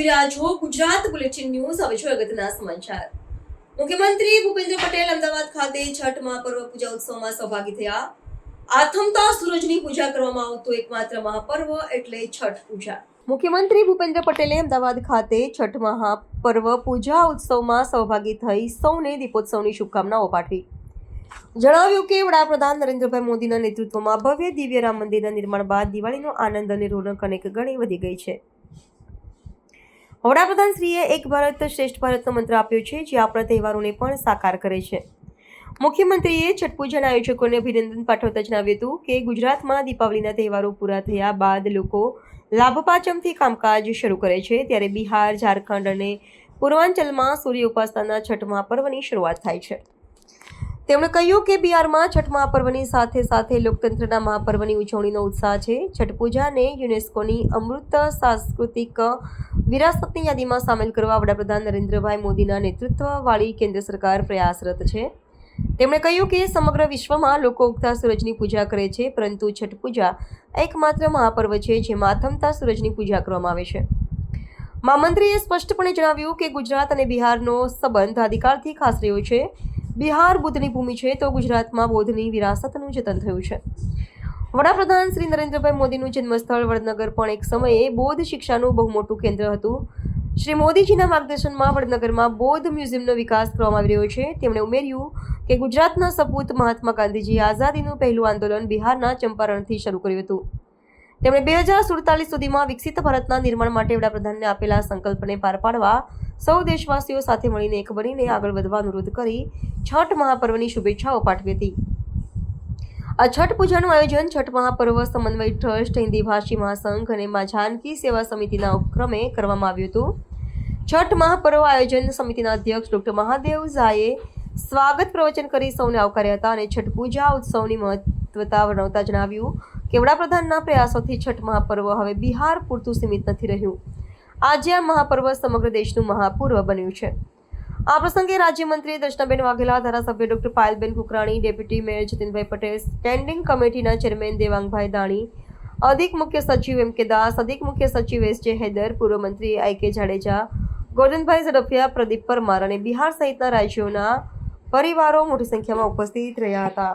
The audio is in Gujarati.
જોઈ રહ્યા છો ગુજરાત બુલેટિન ન્યૂઝ. હવે છો અગત્યના સમાચાર. મુખ્યમંત્રી ભૂપેન્દ્ર પટેલ અમદાવાદ ખાતે છઠ મહાપર્વ પૂજા ઉત્સવમાં સહભાગી થયા. આથમતા સૂરજની પૂજા કરવામાં આવતો એકમાત્ર મહાપર્વ એટલે છઠ પૂજા. મુખ્યમંત્રી ભૂપેન્દ્ર પટેલે અમદાવાદ ખાતે છઠ મહાપર્વ પૂજા ઉત્સવમાં સહભાગી થઈ સૌને દીપોત્સવની શુભકામનાઓ પાઠવી. જણાવ્યું કે વડાપ્રધાન નરેન્દ્રભાઈ મોદીના નેતૃત્વમાં ભવ્ય દિવ્ય રામ મંદિરના નિર્માણ બાદ દિવાળીનો આનંદ અને રોનક અનેક ગણી વધી ગઈ છે. વડાપ્રધાન શ્રીએ એક ભારત શ્રેષ્ઠ ભારતનો મંત્ર આપ્યો છે, જે આપણા તહેવારોને પણ સાકાર કરે છે. મુખ્યમંત્રીએ છઠ પૂજાના આયોજકોને અભિનંદન પાઠવતા જણાવ્યું હતું કે, ગુજરાતમાં દીપાવલીના તહેવારો પૂરા થયા બાદ લોકો લાભપાચમથી કામકાજ શરૂ કરે છે. ત્યારે બિહાર, ઝારખંડ અને પૂર્વાંચલમાં સૂર્ય ઉપાસનાના છઠ મહાપર્વની શરૂઆત થાય છે. તેમણે કહ્યું કે બિહારમાં છઠ મહાપર્વની સાથે સાથે લોકતંત્રના મહાપર્વની ઉજવણીનો ઉત્સાહ છે. છઠ પૂજાને યુનેસ્કોની અમૃત સાંસ્કૃતિક વિરાસતની યાદીમાં સામેલ કરવા વડાપ્રધાન નરેન્દ્રભાઈ મોદીના નેતૃત્વવાળી કેન્દ્ર સરકાર પ્રયાસરત છે. તેમણે કહ્યું કે સમગ્ર વિશ્વમાં લોકો ઉગતા સૂરજની પૂજા કરે છે, પરંતુ છઠ પૂજા એકમાત્ર મહાપર્વ છે જેમાં આથમતા સૂરજની પૂજા કરવામાં આવે છે. મહામંત્રીએ સ્પષ્ટપણે જણાવ્યું કે ગુજરાત અને બિહારનો સંબંધ આદિકાળથી ખાસ રહ્યો છે. બિહાર બુદ્ધની ભૂમિ છે તો ગુજરાતમાં બૌદ્ધની વિરાસતનું જતન થયું છે. વડાપ્રધાન શ્રી નરેન્દ્રભાઈ મોદીનું જન્મસ્થળ વડનગર પણ એક સમયે બૌદ્ધ શિક્ષાનું બહુ મોટું કેન્દ્ર હતું. શ્રી મોદીજીના માર્ગદર્શનમાં વડનગરમાં બૌદ્ધ મ્યુઝિયમનો વિકાસ કરવામાં આવી રહ્યો છે. તેમણે ઉમેર્યું કે ગુજરાતના સપૂત મહાત્મા ગાંધીજીએ આઝાદીનું પહેલું આંદોલન બિહારના ચંપારણથી શરૂ કર્યું હતું. તેમણે બે હજાર સુડતાલીસ સુધીમાં વિકસિત ભારતના નિર્માણ માટે વડાપ્રધાનને આપેલા સંકલ્પને પાર પાડવા સૌ દેશવાસીઓ સાથે મળીને એક બનીને આગળ વધવા અનુરોધ કરી છઠ મહાપર્વની શુભેચ્છાઓ પાઠવી હતી. આ છઠ પૂજાનું આયોજન છઠ મહાપર્વ સમન્વય ટ્રસ્ટ, હિન્દી ભાષી મહાસંઘ અને મા જાનકી સેવા સમિતિના ઉપક્રમે કરવામાં આવ્યું હતું. છઠ મહાપર્વ આયોજન સમિતિના અધ્યક્ષ ડોક્ટર મહાદેવ ઝાએ સ્વાગત પ્રવચન કરી સૌને આવકાર્યા હતા અને છઠ પૂજા ઉત્સવની મહત્વતા વર્ણવતા જણાવ્યું કે વડાપ્રધાનના પ્રયાસોથી છઠ મહાપર્વ હવે બિહાર પૂરતું સીમિત નથી રહ્યું. આજે આ મહાપર્વ સમગ્ર દેશનું મહાપૂર્વ બન્યું છે. આ પ્રસંગે રાજ્યમંત્રી દર્શનાબેન વાઘેલા, ધારાસભ્ય doctor Payalben Kukrani, deputy mayor Jatinbhai Patel, standing કમિટીના ચેરમેન દેવાંગભાઈ દાણી, અધિક મુખ્ય સચિવ એમ કે દાસ, અધિક મુખ્ય સચિવ એસ જે હૈદર, પૂર્વ મંત્રી આઈ કે જાડેજા ગોરધનભાઈ ઝડફિયા, પ્રદીપ પરમાર અને બિહાર સહિતના રાજ્યોના પરિવારો મોટી સંખ્યામાં ઉપસ્થિત રહ્યા હતા.